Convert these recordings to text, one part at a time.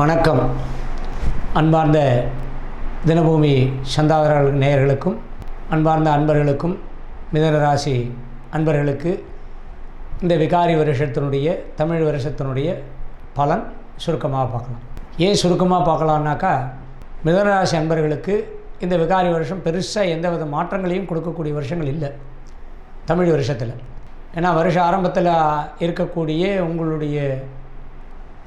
வணக்கம். அன்பார்ந்த தினபூமி சந்தாதாரர்கள் நேயர்களுக்கும் அன்பார்ந்த அன்பர்களுக்கும் மிதன ராசி அன்பர்களுக்கு இந்த விகாரி வருஷத்தினுடைய தமிழ் வருஷத்தினுடைய பலன் சுருக்கமாக பார்க்கலாம். ஏன் சுருக்கமாக பார்க்கலான்னாக்கா மிதனராசி அன்பர்களுக்கு இந்த விகாரி வருஷம் பெருசாக எந்தவித மாற்றங்களையும் கொடுக்கக்கூடிய வருஷங்கள் இல்லை தமிழ் வருஷத்தில். ஏன்னா வருஷ ஆரம்பத்தில் இருக்கக்கூடிய உங்களுடைய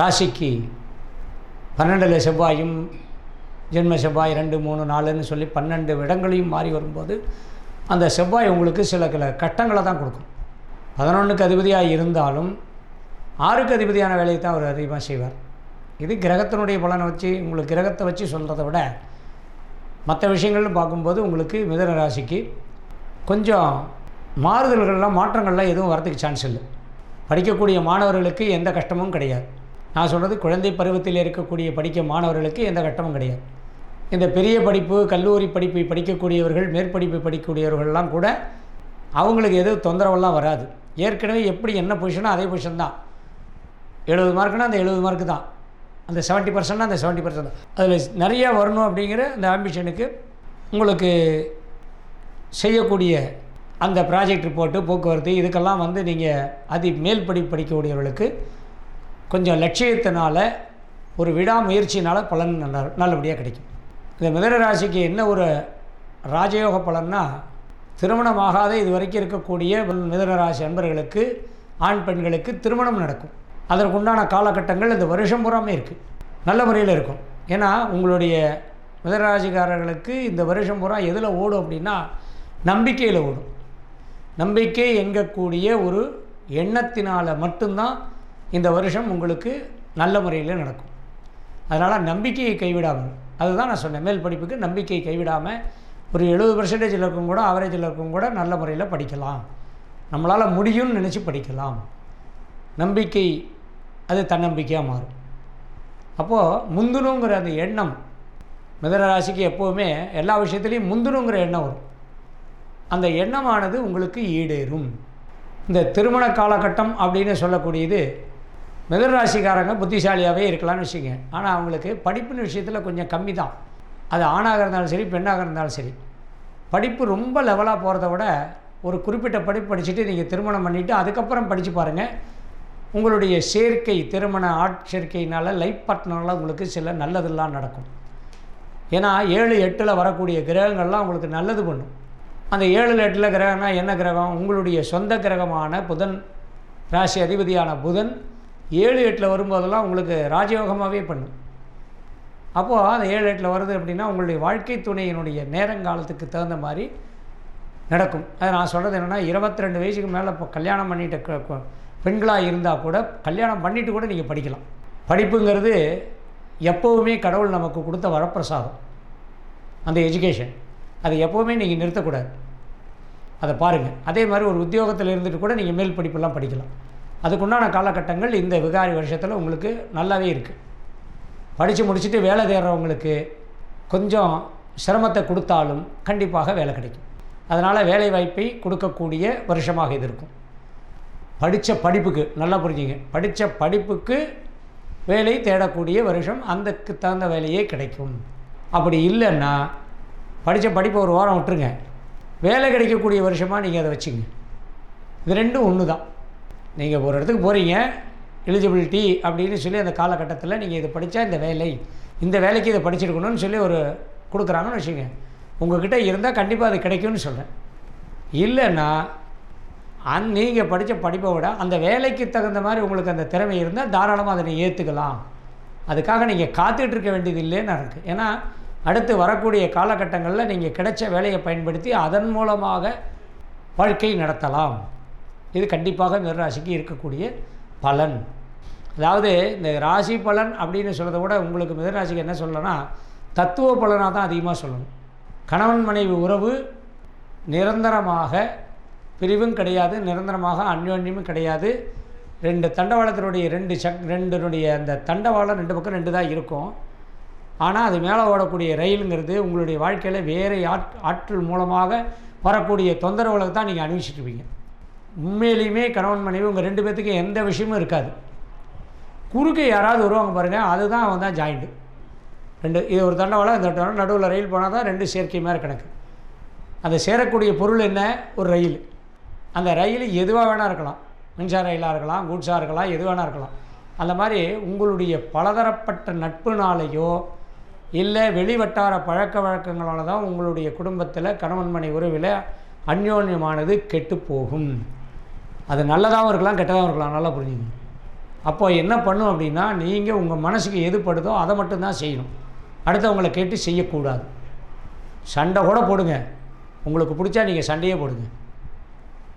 ராசிக்கு பன்னெண்டில் செவ்வாயும் ஜென்ம செவ்வாய் ரெண்டு மூணு நாலுன்னு சொல்லி பன்னெண்டு இடங்களையும் மாறி வரும்போது அந்த செவ்வாய் உங்களுக்கு சில சில கட்டங்களை தான் கொடுக்கும். பதினொன்றுக்கு அதிபதியாக இருந்தாலும் ஆறுக்கு அதிபதியான வேலையை தான் அவர் அதிகமாக செய்வார். இது கிரகத்தினுடைய பலனை வச்சு உங்களுக்கு கிரகத்தை வச்சு சொல்கிறத விட மற்ற விஷயங்கள்னு பார்க்கும்போது உங்களுக்கு மிதன ராசிக்கு கொஞ்சம் மாறுதல்கள்லாம் மாற்றங்கள்லாம் எதுவும் வரதுக்கு சான்ஸ் இல்லை. படிக்கக்கூடிய மாணவர்களுக்கு எந்த கஷ்டமும் கிடையாது. நான் சொல்கிறது குழந்தை பருவத்தில் இருக்கக்கூடிய படிக்க மாணவர்களுக்கு எந்த கட்டமும் கிடையாது. இந்த பெரிய படிப்பு கல்லூரி படிப்பை படிக்கக்கூடியவர்கள் மேற்படிப்பை படிக்கக்கூடியவர்கள்லாம் கூட அவங்களுக்கு எதுவும் தொந்தரவெல்லாம் வராது. ஏற்கனவே எப்படி என்ன பொசிஷனோ அதே பொசிஷன் தான். எழுபது மார்க்குனா அந்த எழுபது மார்க்கு தான். அந்த செவன்ட்டி பர்சன்ட்னா அந்த செவன்ட்டி பர்சன்ட் தான். அதில் நிறையா வரணும் அப்படிங்கிற அந்த ஆம்பிஷனுக்கு உங்களுக்கு செய்யக்கூடிய அந்த ப்ராஜெக்ட் ரிப்போர்ட்டு போக்குவரத்து இதுக்கெல்லாம் வந்து நீங்கள் அதி மேல் படி படிக்கக்கூடியவர்களுக்கு கொஞ்சம் லட்சியத்தினால ஒரு விடாமுயற்சினால் பலன் நல்ல நல்லபடியாக கிடைக்கும். இந்த மிதன ராசிக்கு என்ன ஒரு ராஜயோக பலன்னா திருமணமாகாத இது வரைக்கும் இருக்கக்கூடிய மிதன ராசி அன்பர்களுக்கு ஆண் பெண்களுக்கு திருமணம் நடக்கும். அதற்குண்டான காலகட்டங்கள் இந்த வருஷம் பூராமே இருக்குது நல்ல முறையில் இருக்கும். ஏன்னா உங்களுடைய மிதனராசிக்காரர்களுக்கு இந்த வருஷம் பூரா எதில் ஓடும் அப்படின்னா நம்பிக்கையில் ஓடும். நம்பிக்கை என்கக்கூடிய ஒரு எண்ணத்தினால் மட்டும்தான் இந்த வருஷம் உங்களுக்கு நல்ல முறையில் நடக்கும். அதனால் நம்பிக்கையை கைவிடாமல் அதுதான் நான் சொன்னேன். மேல் படிப்புக்கு நம்பிக்கையை கைவிடாமல் ஒரு எழுபது பர்சன்டேஜில் இருக்கும் கூட ஆவரேஜில் இருக்கும் கூட நல்ல முறையில் படிக்கலாம். நம்மளால் முடியும்னு நினச்சி படிக்கலாம். நம்பிக்கை அது தன்னம்பிக்கையாக மாறும். அப்போது முந்தணுங்கிற அந்த எண்ணம் மிதனராசிக்கு எப்போவுமே எல்லா விஷயத்துலேயும் முந்தணுங்கிற எண்ணம் வரும். அந்த எண்ணமானது உங்களுக்கு ஈடேறும். இந்த திருமண காலகட்டம் அப்படின்னு சொல்லக்கூடியது மிதராசிக்காரங்க புத்திசாலியாகவே இருக்கலாம்னு வச்சுங்க ஆனால் அவங்களுக்கு படிப்புன்னு விஷயத்தில் கொஞ்சம் கம்மி தான். அது ஆணாக இருந்தாலும் சரி பெண்ணாக இருந்தாலும் சரி. படிப்பு ரொம்ப லெவலாக போகிறத விட ஒரு குறிப்பிட்ட படிப்பு படிச்சுட்டு நீங்கள் திருமணம் பண்ணிவிட்டு அதுக்கப்புறம் படித்து பாருங்கள் உங்களுடைய சேர்க்கை திருமண ஆட்சேர்க்கையினால் லைஃப் பார்ட்னரால் உங்களுக்கு சில நல்லதெல்லாம் நடக்கும். ஏன்னா ஏழு எட்டில் வரக்கூடிய கிரகங்கள்லாம் உங்களுக்கு நல்லது பண்ணும். அந்த ஏழு எட்டில் கிரகம்னா என்ன கிரகம்? உங்களுடைய சொந்த கிரகமான புதன் ராசி அதிபதியான புதன் ஏழு எட்டில் வரும்போதெல்லாம் உங்களுக்கு ராஜயோகமாகவே பண்ணும். அப்போது அந்த ஏழு எட்டில் வருது அப்படின்னா உங்களுடைய வாழ்க்கை துணையினுடைய நேரங்காலத்துக்கு தகுந்த மாதிரி நடக்கும். அது நான் சொல்கிறது என்னென்னா இருபத்தி ரெண்டு வயசுக்கு மேலே இப்போ கல்யாணம் பண்ணிட்ட பெண்களாக இருந்தால் கூட கல்யாணம் பண்ணிட்டு கூட நீங்கள் படிக்கலாம். படிப்புங்கிறது எப்போவுமே கடவுள் நமக்கு கொடுத்த வரப்பிரசாதம். அந்த எஜுகேஷன் அதை எப்போவுமே நீங்கள் நிறுத்தக்கூடாது. அதை பாருங்கள் அதே மாதிரி ஒரு உத்தியோகத்தில் இருந்துட்டு கூட நீங்கள் மேல் படிப்பெல்லாம் படிக்கலாம். அதுக்குண்டான காலகட்டங்கள் இந்த விகாரி வருஷத்தில் உங்களுக்கு நல்லாவே இருக்குது படித்து முடிச்சுட்டு வேலை தேடுறவங்களுக்கு கொஞ்சம் சிரமத்தை கொடுத்தாலும் கண்டிப்பாக வேலை கிடைக்கும். அதனால் வேலை வாய்ப்பை கொடுக்கக்கூடிய வருஷமாக இது இருக்கும். படித்த படிப்புக்கு நல்லா புரிஞ்சுங்க. படித்த படிப்புக்கு வேலை தேடக்கூடிய வருஷம் அந்தக்கு தகுந்த வேலையே கிடைக்கும். அப்படி இல்லைன்னா படித்த படிப்பை ஒரு வாரம் விட்டுருங்க. வேலை கிடைக்கக்கூடிய வருஷமாக நீங்கள் அதை வச்சுங்க. இது ரெண்டும் ஒன்று தான் நீங்கள் ஒரு இடத்துக்கு போகிறீங்க எலிஜிபிலிட்டி அப்படின்னு சொல்லி அந்த காலகட்டத்தில் நீங்கள் இதை படித்தா இந்த வேலை இந்த வேலைக்கு இதை படிச்சிருக்கணும்னு சொல்லி ஒரு கொடுக்குறாங்கன்னு வச்சுக்கோங்க. உங்கள்கிட்ட இருந்தால் கண்டிப்பாக அது கிடைக்கும்னு சொல்கிறேன் இல்லைன்னா அந் நீங்கள் படித்த படிப்பை விட அந்த வேலைக்கு தகுந்த மாதிரி உங்களுக்கு அந்த திறமை இருந்தால் தாராளமாக அதை நீங்கள் ஏற்றுக்கலாம் அதுக்காக நீங்கள் காத்துட்டு இருக்க வேண்டியது இல்லைன்னு இருக்குது ஏன்னா அடுத்து வரக்கூடிய காலகட்டங்களில் நீங்கள் கிடைச்ச வேலையை பயன்படுத்தி அதன் மூலமாக வாழ்க்கை நடத்தலாம். இது கண்டிப்பாக மிதராசிக்கு இருக்கக்கூடிய பலன். அதாவது இந்த ராசி பலன் அப்படின்னு சொல்கிறத விட உங்களுக்கு மிதராசிக்கு என்ன சொல்லணும்னா தத்துவ பலனாக தான் அதிகமாக சொல்லணும். கணவன் மனைவி உறவு நிரந்தரமாக பிரிவும் கிடையாது நிரந்தரமாக அந்யோன்யமும் கிடையாது. ரெண்டு தண்டவாளத்தினுடைய ரெண்டு சக் ரெண்டுனுடைய அந்த தண்டவாளம் ரெண்டு பக்கம் ரெண்டு தான் இருக்கும். ஆனால் அது மேலே ஓடக்கூடிய ரயிலுங்கிறது உங்களுடைய வாழ்க்கையில் வேறு ஆட் ஆற்றல் மூலமாக வரக்கூடிய தொந்தரவுகளை தான் நீங்கள் அனுபவிச்சுட்டு இருப்பீங்க. உண்மையிலையுமே கணவன் மனைவி உங்கள் ரெண்டு பேர்த்துக்கு எந்த விஷயமும் இருக்காது. குறுக்க யாராவது வருவாங்க பாருங்கள் அதுதான் அவன் தான் ஜாயிண்ட்டு ரெண்டு இது ஒரு தண்டவாளம் இந்த தண்டவாளம் நடுவில் ரயில் போனால் தான் ரெண்டு சேர்க்கை மாதிரி கணக்கு அந்த சேரக்கூடிய பொருள் என்ன? ஒரு ரயில். அந்த ரயில் எதுவாக வேணால் இருக்கலாம். மின்சார ரயிலாக இருக்கலாம் கூட்ஸாக இருக்கலாம் எது வேணால் இருக்கலாம். அந்த மாதிரி உங்களுடைய பலதரப்பட்ட நட்புனாலேயோ இல்லை வெளிவட்டார பழக்க வழக்கங்களால தான் உங்களுடைய குடும்பத்தில் கணவன் மனை உறவில் அந்யோன்யமானது கெட்டு போகும். அது நல்லதாகவும் இருக்கலாம் கெட்டதாகவும் இருக்கலாம் நல்லா புரிஞ்சுங்க. அப்போ என்ன பண்ணும் அப்படின்னா நீங்கள் உங்கள் மனசுக்கு எது படுதோ அதை மட்டும்தான் செய்யணும். அடுத்தவங்களை கேட்டு செய்யக்கூடாது. சண்டை கூட போடுங்க. உங்களுக்கு பிடிச்சா நீங்கள் சண்டையே போடுங்க.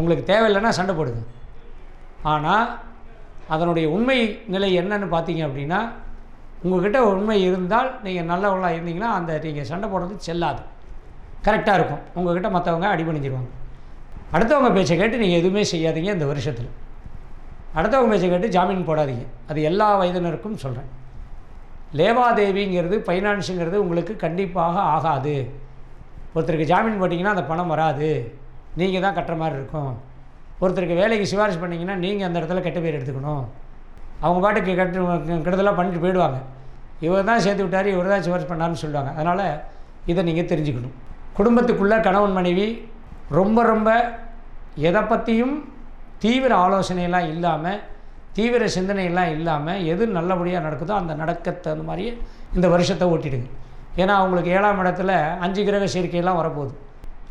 உங்களுக்கு தேவையில்லைன்னா சண்டை போடுங்க. ஆனால் அதனுடைய உண்மை நிலை என்னன்னு பார்த்தீங்க அப்படின்னா உங்கள்கிட்ட உண்மை இருந்தால் நீங்கள் நல்லவங்களாக இருந்தீங்கன்னா அந்த நீங்கள் சண்டை போடுறது செல்லாது. கரெக்டாக இருக்கும். உங்கள்கிட்ட மற்றவங்க அடிபணிஞ்சிருவாங்க. அடுத்தவங்க பேச்சை கேட்டு நீங்கள் எதுவுமே செய்யாதீங்க இந்த வருஷத்தில். அடுத்தவங்க பேச்சை கேட்டு ஜாமீன் போடாதீங்க. அது எல்லா வயதினருக்கும் சொல்கிறேன் லேவாதேவிங்கிறது ஃபைனான்ஸுங்கிறது உங்களுக்கு கண்டிப்பாக ஆகாது. ஒருத்தருக்கு ஜாமீன் போட்டிங்கன்னா அந்த பணம் வராது. நீங்கள் தான் கட்டுற மாதிரி இருக்கும். ஒருத்தருக்கு வேலைக்கு சிபாரிசு பண்ணிங்கன்னா நீங்கள் அந்த இடத்துல கெட்ட பேர் எடுத்துக்கணும். அவங்க பாட்டுக்கு கட்டு கெடுதலாக பண்ணிட்டு போயிடுவாங்க. இவர் தான் சேர்த்து விட்டார் இவர் தான் சிபாரிசு பண்ணார்னு சொல்லுவாங்க. அதனால் இதை நீங்கள் தெரிஞ்சுக்கணும். குடும்பத்துக்குள்ளே கணவன் மனைவி ரொம்ப ரொம்ப எதை பற்றியும் தீவிர ஆலோசனையெல்லாம் இல்லாமல் தீவிர சிந்தனையெல்லாம் இல்லாமல் எது நல்லபடியாக நடக்குதோ அந்த நடக்க தகுந்த மாதிரியே இந்த வருஷத்தை ஓட்டிடுங்க. ஏன்னா அவங்களுக்கு ஏழாம் இடத்துல அஞ்சு கிரக சேர்க்கையெல்லாம் வரப்போகுது.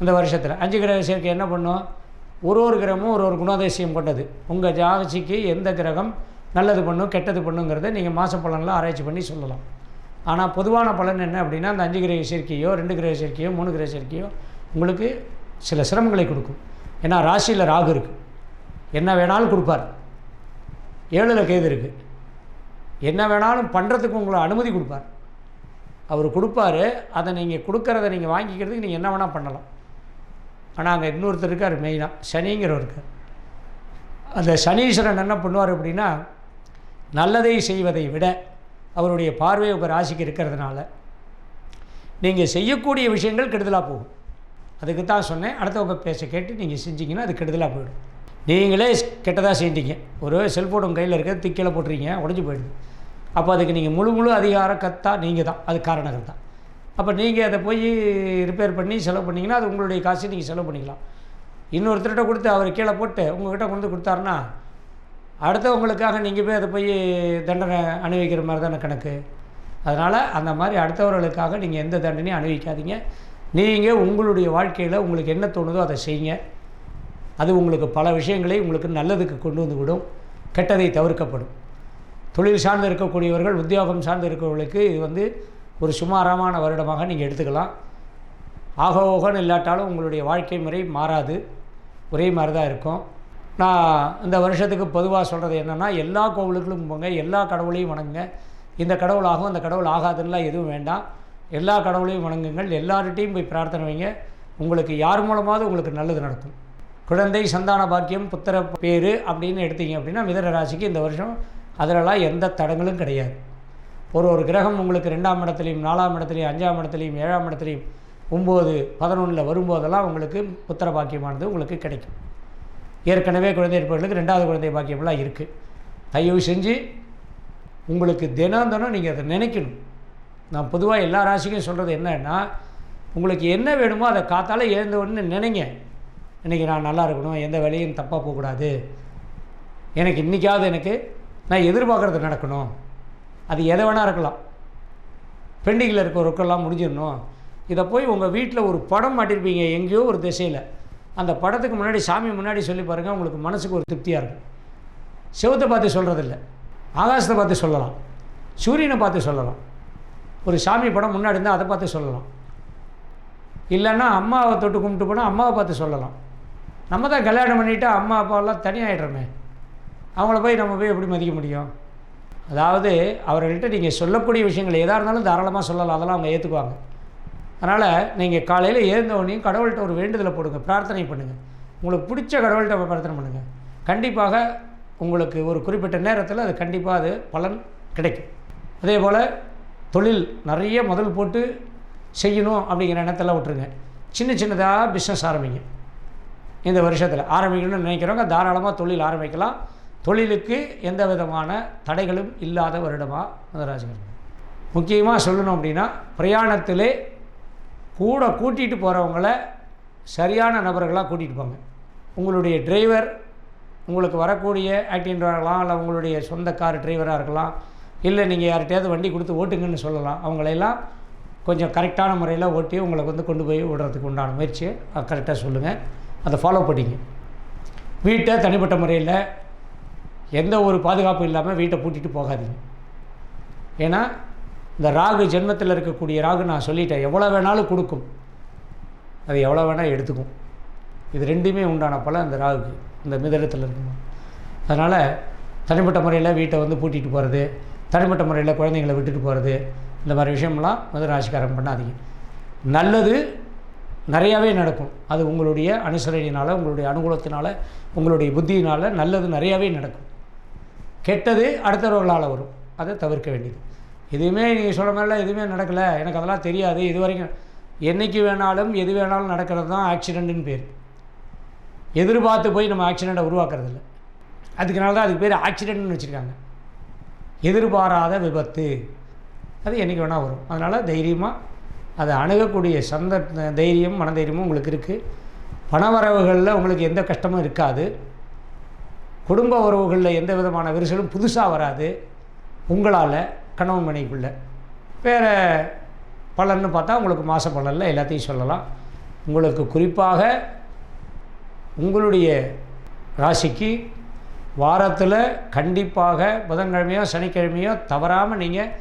இந்த வருஷத்தில் அஞ்சு கிரக சேர்க்கை என்ன பண்ணும்? ஒரு ஒரு கிரகமும் ஒரு ஒரு குணாதிசயம் கொண்டது. உங்கள் ஜாதசிக்கு எந்த கிரகம் நல்லது பண்ணும் கெட்டது பண்ணுங்கிறத நீங்கள் மாத பலனில் ஆராய்ச்சி பண்ணி சொல்லலாம். ஆனால் பொதுவான பலன் என்ன அப்படின்னா அந்த அஞ்சு கிரக சேர்க்கையோ ரெண்டு கிரக சேர்க்கையோ மூணு கிரக சேர்க்கையோ உங்களுக்கு சில சிரமங்களை கொடுக்கும். ஏன்னா ராசியில் ராகு இருக்குது என்ன வேணாலும் கொடுப்பார். ஏழில் கேது இருக்குது என்ன வேணாலும் பண்ணுறதுக்கு உங்களை அனுமதி கொடுப்பார். அவர் கொடுப்பாரு. அதை நீங்கள் கொடுக்குறத நீங்கள் வாங்கிக்கிறதுக்கு நீங்கள் என்ன வேணால் பண்ணலாம். ஆனால் அங்கே இன்னொருத்தர் இருக்கார் மெயினாக சனிங்கிறவர் இருக்கார். அந்த சனீஸ்வரன் என்ன பண்ணுவார் அப்படின்னா நல்லதை செய்வதை விட அவருடைய பார்வை உங்கள் ராசிக்கு இருக்கிறதுனால நீங்கள் செய்யக்கூடிய விஷயங்கள் கெடுதலாக போகும். அதுக்கு தான் சொன்னேன். அடுத்தவங்க பேச கேட்டு நீங்கள் செஞ்சிங்கன்னா அது கெடுதலாக போயிடும். நீங்களே கெட்டதாக செஞ்சீங்க ஒரு செல்ஃபோன் உங்கள் கையில் இருக்கிறது திக்கில் போட்டுறீங்க உடஞ்சி போயிடுது. அப்போ அதுக்கு நீங்கள் முழு முழு அதிகாரம் கத்தா நீங்கள் தான். அது காரணங்கள் தான். அப்போ நீங்கள் அதை போய் ரிப்பேர் பண்ணி செலவு பண்ணிங்கன்னா அது உங்களுடைய காசு நீங்கள் செலவு பண்ணிக்கலாம். இன்னொருத்தர்கிட்ட கொடுத்து அவர் கீழே போட்டு உங்கள்கிட்ட கொண்டு கொடுத்தாருன்னா அடுத்தவங்களுக்காக நீங்கள் போய் அதை போய் தண்டனை அனுபவிக்கிற மாதிரி தானே கணக்கு. அதனால் அந்த மாதிரி அடுத்தவர்களுக்காக நீங்கள் எந்த தண்டனையும் அனுபவிக்காதீங்க நீங்கள் உங்களுடைய வாழ்க்கையில் உங்களுக்கு என்ன தோணுதோ அதை செய்யுங்க. அது உங்களுக்கு பல விஷயங்களை உங்களுக்கு நல்லதுக்கு கொண்டு வந்து விடும். கெட்டதை தவிர்க்கப்படும். தொழில் சார்ந்து இருக்கக்கூடியவர்கள் உத்தியோகம் சார்ந்து இருக்கிறவர்களுக்கு இது வந்து ஒரு சுமாரமான வருடமாக நீங்கள் எடுத்துக்கலாம். ஆக ஓகன்னு இல்லாட்டாலும் உங்களுடைய வாழ்க்கை முறை மாறாது. ஒரே மாதிரி தான் இருக்கும். நான் இந்த வருஷத்துக்கு பொதுவாக சொல்கிறது என்னென்னா எல்லா கோவிலுக்கும் போங்க எல்லா கடவுளையும் வணங்குங்க. இந்த கடவுள் ஆகும் அந்த கடவுள் ஆகாதுன்னெலாம் எதுவும் வேண்டாம். எல்லா கடவுளையும் வணங்குங்கள். எல்லார்கிட்டையும் போய் பிரார்த்தனை வைங்க. உங்களுக்கு யார் மூலமாவது உங்களுக்கு நல்லது நடக்கும். குழந்தை சந்தான பாக்கியம் புத்திர பேர் அப்படின்னு எடுத்தீங்க அப்படின்னா மிதன ராசிக்கு இந்த வருஷம் அதிலலாம் எந்த தடங்களும் கிடையாது. ஒரு ஒரு கிரகம் உங்களுக்கு ரெண்டாம் இடத்துலையும் நாலாம் இடத்துலையும் அஞ்சாம் இடத்துலையும் ஏழாம் இடத்துலையும் ஒம்பது பதினொன்றில் வரும்போதெல்லாம் உங்களுக்கு புத்திர பாக்கியமானது உங்களுக்கு கிடைக்கும். ஏற்கனவே குழந்தை இருப்பவர்களுக்கு ரெண்டாவது குழந்தை பாக்கியமெல்லாம் இருக்குது தயவு செஞ்சு உங்களுக்கு தினம் தினம் நீங்கள் அதை நினைக்கணும். நான் பொதுவாக எல்லா ராசிக்கும் சொல்கிறது என்னன்னா உங்களுக்கு என்ன வேணுமோ அதை காத்தால எழுந்த உடனே நினைங்க. இன்றைக்கி நான் நல்லா இருக்கணும் எந்த வேலையும் தப்பாக போகக்கூடாது. எனக்கு இன்றைக்காவது எனக்கு நான் எதிர்பார்க்குறது நடக்கணும். அது எதை வேணால் இருக்கலாம். பெண்டிங்கில் இருக்க ரொக்கெல்லாம் முடிஞ்சிடணும். இதை போய் உங்கள் வீட்டில் ஒரு படம் மாட்டிருப்பீங்க எங்கேயோ ஒரு திசையில். அந்த படத்துக்கு முன்னாடி சாமி முன்னாடி சொல்லி பாருங்கள் உங்களுக்கு மனசுக்கு ஒரு திருப்தியாக இருக்கும். செவத்தை பார்த்து சொல்கிறதில்ல ஆகாசத்தை பார்த்து சொல்லலாம். சூரியனை பார்த்து சொல்லலாம். ஒரு சாமி படம் முன்னாடி இருந்தால் அதை பார்த்து சொல்லலாம். இல்லைன்னா அம்மாவை தொட்டு கும்பிட்டு போனால் அம்மாவை பார்த்து சொல்லலாம். நம்ம தான் கல்யாணம் பண்ணிவிட்டு அம்மா அப்பாவெல்லாம் தனியாகிடுறோமே அவங்கள போய் நம்ம போய் எப்படி மதிக்க முடியும்? அதாவது அவர்கள்ட்ட நீங்கள் சொல்லக்கூடிய விஷயங்கள் எதாக இருந்தாலும் தாராளமாக சொல்லலாம். அதெல்லாம் அவங்க ஏற்றுக்குவாங்க அதனால் நீங்கள் காலையில் எழுந்தவொடனையும் கடவுள்கிட்ட ஒரு வேண்டுதலை போடுங்க. பிரார்த்தனை பண்ணுங்கள் உங்களுக்கு பிடிச்ச கடவுள்கிட்ட பிரார்த்தனை பண்ணுங்கள் கண்டிப்பாக உங்களுக்கு ஒரு குறிப்பிட்ட நேரத்தில் அது கண்டிப்பாக அது பலன் கிடைக்கும். அதே போல் தொழில் நிறைய முதல் போட்டு செய்யணும் அப்படிங்கிற எண்ணத்தெல்லாம் விட்டுருங்க. சின்ன சின்னதாக பிஸ்னஸ் ஆரம்பிங்க. இந்த வருஷத்தில் ஆரம்பிக்கணும்னு நினைக்கிறவங்க தாராளமாக தொழில் ஆரம்பிக்கலாம். தொழிலுக்கு எந்த விதமான தடைகளும் இல்லாத வருடமாக மிதராசிக்காரர்கள் முக்கியமாக சொல்லணும் அப்படின்னா பிரயாணத்திலே கூட கூட்டிகிட்டு போகிறவங்கள சரியான நபர்களாக கூட்டிகிட்டு போங்க. உங்களுடைய டிரைவர் உங்களுக்கு வரக்கூடிய ஆக்டிவராக இருக்கலாம் இல்லை உங்களுடைய சொந்த கார் டிரைவராக இருக்கலாம் இல்லை நீங்கள் யார்கிட்டையாவது வண்டி கொடுத்து ஓட்டுங்கன்னு சொல்லலாம். அவங்களையெல்லாம் கொஞ்சம் கரெக்டான முறையில் ஓட்டி உங்களை வந்து கொண்டு போய் விடுறதுக்கு உண்டான முயற்சியை கரெக்டாக சொல்லுங்கள். அதை ஃபாலோ பண்ணிங்க. வீட்டை தனிப்பட்ட முறையில் எந்த ஒரு பாதுகாப்பும் இல்லாமல் வீட்டை பூட்டிட்டு போகாதீங்க. ஏன்னா இந்த ராகு ஜென்மத்தில் இருக்கக்கூடிய ராகு நான் சொல்லிட்டேன் எவ்வளோ வேணாலும் கொடுக்கும். அது எவ்வளோ வேணால் எடுத்துக்கும். இது ரெண்டுமே உண்டான பல இந்த ராகுக்கு இந்த மிதனத்தில் இருக்கும். அதனால் தனிப்பட்ட முறையில் வீட்டை வந்து பூட்டிட்டு போகிறது தனிப்பட்ட முறையில் குழந்தைங்களை விட்டுட்டு போகிறது இந்த மாதிரி விஷயம்லாம் மிதராசிக்காரன் பண்ணாதீங்க. நல்லது நிறையாவே நடக்கும். அது உங்களுடைய அனுசரணையினால் உங்களுடைய அனுகூலத்தினால் உங்களுடைய புத்தியினால் நல்லது நிறையாவே நடக்கும். கெட்டது அடுத்தவர்களால் வரும். அதை தவிர்க்க வேண்டியது. எதுவுமே நீங்கள் சொல்கிற மாதிரிலாம் எதுவுமே நடக்கலை. எனக்கு அதெல்லாம் தெரியாது. இது வரைக்கும் என்றைக்கு வேணாலும் எது வேணாலும் நடக்கிறது தான் ஆக்சிடெண்ட்டுன்னு பேர். எதிர்பார்த்து போய் நம்ம ஆக்சிடெண்ட்டை உருவாக்குறதில்ல. அதுக்குனால தான் அதுக்கு பேர் ஆக்சிடெண்ட்னு வச்சுருக்காங்க. எதிர்பாராத விபத்து. அது என்றைக்கு வேணால் வரும். அதனால் தைரியமாக அதை அணுகக்கூடிய சந்த தைரியம் மனதைரியமும் உங்களுக்கு இருக்குது பணவரவுகளில் உங்களுக்கு எந்த கஷ்டமும் இருக்காது. குடும்ப உறவுகளில் எந்த விதமான விரிசலும் புதுசாக வராது. உங்களால் கணவன் மனைக்குள்ள வேறு பலன்னு பார்த்தா உங்களுக்கு மாத பலனில் எல்லாத்தையும் சொல்லலாம். உங்களுக்கு குறிப்பாக உங்களுடைய ராசிக்கு வாரத்தில் கண்டிப்பாக புதன்கிழமையோ சனிக்கிழமையோ தவறாமல் நீங்கள்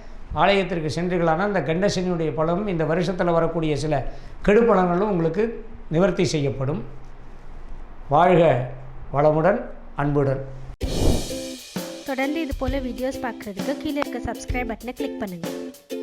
ஆலயத்திற்கு சென்றீர்களானால் இந்த கண்டசனியுடைய பலனும் இந்த வருஷத்தில் வரக்கூடிய சில கெடுபலங்களும் உங்களுக்கு நிவர்த்தி செய்யப்படும். வாழ்க வளமுடன் அன்புடன். தொடர்ந்து இது போல் வீடியோஸ் பார்க்குறதுக்கு கீழே இருக்க சப்ஸ்கிரைப் பட்டனை கிளிக் பண்ணுங்கள்